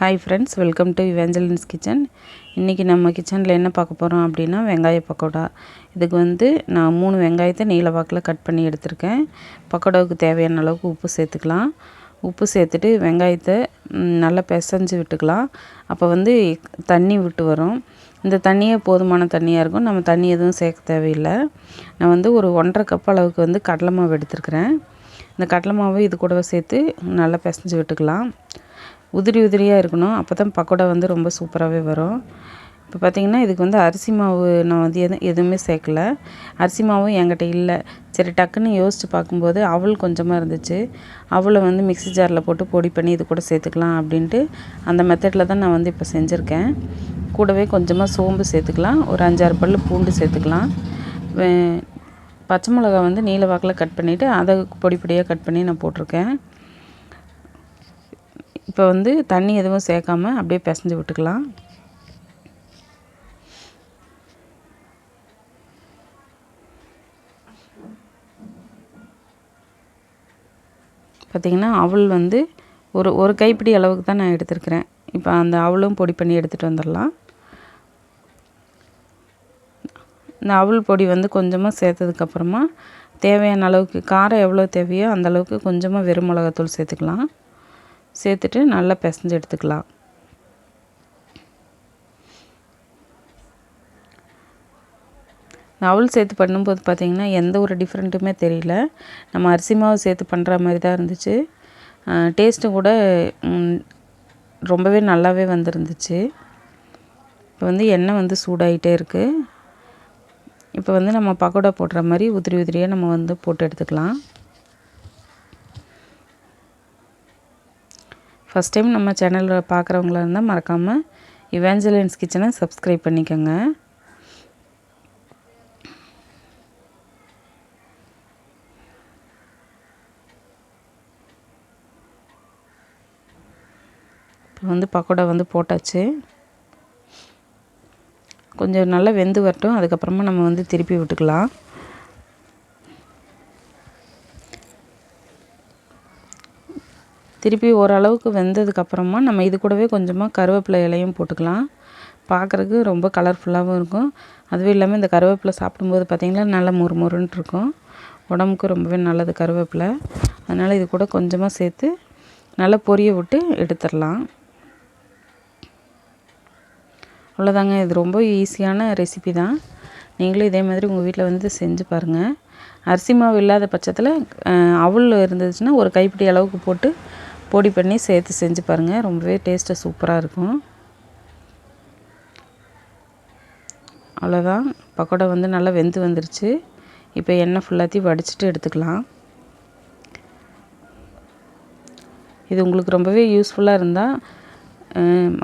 Hi friends welcome to Evangeline's kitchen இன்றைக்கி நம்ம கிச்சனில் என்ன பார்க்க போகிறோம் அப்படின்னா வெங்காய பக்கோடா. இதுக்கு வந்து நான் மூணு வெங்காயத்தை நீல வாக்கில் கட் பண்ணி எடுத்திருக்கேன். பக்கோடாவுக்கு தேவையான அளவுக்கு உப்பு சேர்த்துக்கலாம். உப்பு சேர்த்துட்டு வெங்காயத்தை நல்லா பிசைஞ்சு விட்டுக்கலாம். அப்போ வந்து தண்ணி விட்டு வரும். இந்த தண்ணியே போதுமான தண்ணியாக இருக்கும். நம்ம தண்ணி எதுவும் சேர்க்க தேவையில்லை. நான் வந்து ஒரு ஒன்றரை கப் அளவுக்கு வந்து கடலை மாவு எடுத்துருக்கிறேன். இந்த கடலை மாவு இது கூடவே சேர்த்து நல்லா பிசைஞ்சு விட்டுக்கலாம். உதிரி உதிரியாக இருக்கணும். அப்போ தான் பக்கோடா வந்து ரொம்ப சூப்பராகவே வரும். இப்போ பார்த்திங்கன்னா இதுக்கு வந்து அரிசி மாவு நான் வந்து எதுவும் எதுவுமே சேர்க்கல. அரிசி மாவும் என்கிட்ட இல்லை. சரி டக்குன்னு யோசித்து பார்க்கும்போது அவள் கொஞ்சமாக இருந்துச்சு. அவளை வந்து மிக்சி ஜாரில் போட்டு பொடி பண்ணி இது கூட சேர்த்துக்கலாம் அப்படின்ட்டு அந்த மெத்தடில் தான் நான் வந்து இப்போ செஞ்சுருக்கேன். கூடவே கொஞ்சமாக சோம்பு சேர்த்துக்கலாம். ஒரு அஞ்சாறு பல் பூண்டு சேர்த்துக்கலாம். பச்சை மிளகா வந்து நீல வாக்கில் கட் பண்ணிவிட்டு அதை பொடி பொடியாக கட் பண்ணி நான் போட்டிருக்கேன். இப்போ வந்து தண்ணி எதுவும் சேர்க்காம அப்படியே பிசைஞ்சு விட்டுக்கலாம். பார்த்திங்கன்னா அவள் வந்து ஒரு ஒரு கைப்பிடி அளவுக்கு தான் நான் எடுத்துருக்கிறேன். இப்போ அந்த அவளும் பொடி பண்ணி எடுத்துகிட்டு வந்துடலாம். இந்த அவள் பொடி வந்து கொஞ்சமாக சேர்த்ததுக்கப்புறமா தேவையான அளவுக்கு காரம் எவ்வளோ தேவையோ அந்தளவுக்கு கொஞ்சமாக வெறும் மிளகாத்தூள் சேர்த்துக்கலாம். சேர்த்துட்டு நல்லா பிசைஞ்சு எடுத்துக்கலாம். நவல் சேர்த்து பண்ணும்போது பார்த்திங்கன்னா எந்த ஒரு டிஃப்ரெண்ட்டுமே தெரியல. நம்ம அரிசி மாவு சேர்த்து பண்ணுற மாதிரி தான் இருந்துச்சு. டேஸ்ட்டும் கூட ரொம்பவே நல்லாவே வந்துருந்துச்சு. இப்போ வந்து எண்ணெய் வந்து சூடாகிட்டே இருக்குது இப்போ வந்து நம்ம பக்கோடா போடுற மாதிரி உதிரி உதிரியாக நம்ம வந்து போட்டு எடுத்துக்கலாம். ஃபஸ்ட் டைம் நம்ம சேனலில் பார்க்குறவங்களா இருந்தால் மறக்காமல் இவாஞ்சலின்ஸ் கிச்சனை சப்ஸ்கிரைப் பண்ணிக்கோங்க. இப்போ வந்து பக்கோடா வந்து போட்டாச்சு. கொஞ்சம் நல்லா வெந்து வரட்டும். அதுக்கப்புறமா நம்ம வந்து திருப்பி விட்டுக்கலாம். திருப்பி ஓரளவுக்கு வெந்ததுக்கப்புறமா நம்ம இது கூடவே கொஞ்சமாக கருவேப்பிலை இலையும் போட்டுக்கலாம். பார்க்குறதுக்கு ரொம்ப கலர்ஃபுல்லாகவும் இருக்கும். அதுவும் இல்லாமல் இந்த கருவேப்பிலை சாப்பிடும்போது பார்த்திங்கன்னா நல்லா முறுமுறுன்ட்டு இருக்கும். உடம்புக்கு ரொம்பவே நல்லது கருவேப்பிலை. அதனால் இது கூட கொஞ்சமாக சேர்த்து நல்லா பொரிய விட்டு எடுத்துடலாம். அவ்வளோதாங்க இது ரொம்ப ஈஸியான ரெசிபி தான். நீங்களும் இதே மாதிரி உங்கள் வீட்டில் வந்து செஞ்சு பாருங்கள் அரிசி மாவு இல்லாத பட்சத்தில் அவள் இருந்துச்சுன்னா ஒரு கைப்பிடி அளவுக்கு போட்டு பொடி பண்ணி சேர்த்து செஞ்சு பாருங்கள் ரொம்பவே டேஸ்ட்டு சூப்பராக இருக்கும். அவ்வளோதான் பக்கோடா வந்து நல்லா வெந்து வந்துருச்சு. இப்போ எண்ணெய் ஃபுல்லாத்தையும் வடிச்சிட்டு எடுத்துக்கலாம். இது உங்களுக்கு ரொம்பவே யூஸ்ஃபுல்லாக இருந்தால்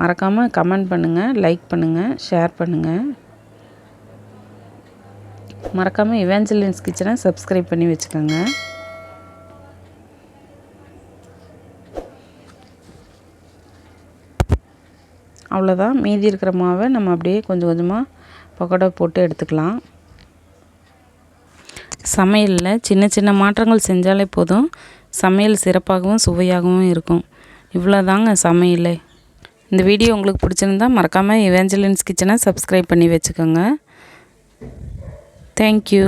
மறக்காமல் கமெண்ட் பண்ணுங்கள் லைக் பண்ணுங்கள் ஷேர் பண்ணுங்கள் மறக்காமல் இவேஞ்சலின்ஸ் கிச்சனை சப்ஸ்கிரைப் பண்ணி வச்சுக்கோங்க. அவ்வளோதான் மீதி இருக்கிற மாவை நம்ம அப்படியே கொஞ்சம் கொஞ்சமாக பக்கோடா போட்டு எடுத்துக்கலாம். சமையலில் சின்ன சின்ன மாற்றங்கள் செஞ்சாலே போதும். சமையல் சிறப்பாகவும் சுவையாகவும் இருக்கும். இவ்வளோதாங்க சமையல். இந்த வீடியோ உங்களுக்கு பிடிச்சிருந்தா மறக்காமல் இவேஞ்சலின்ஸ் கிச்சனை சப்ஸ்கிரைப் பண்ணி வச்சுக்கோங்க. தேங்க்யூ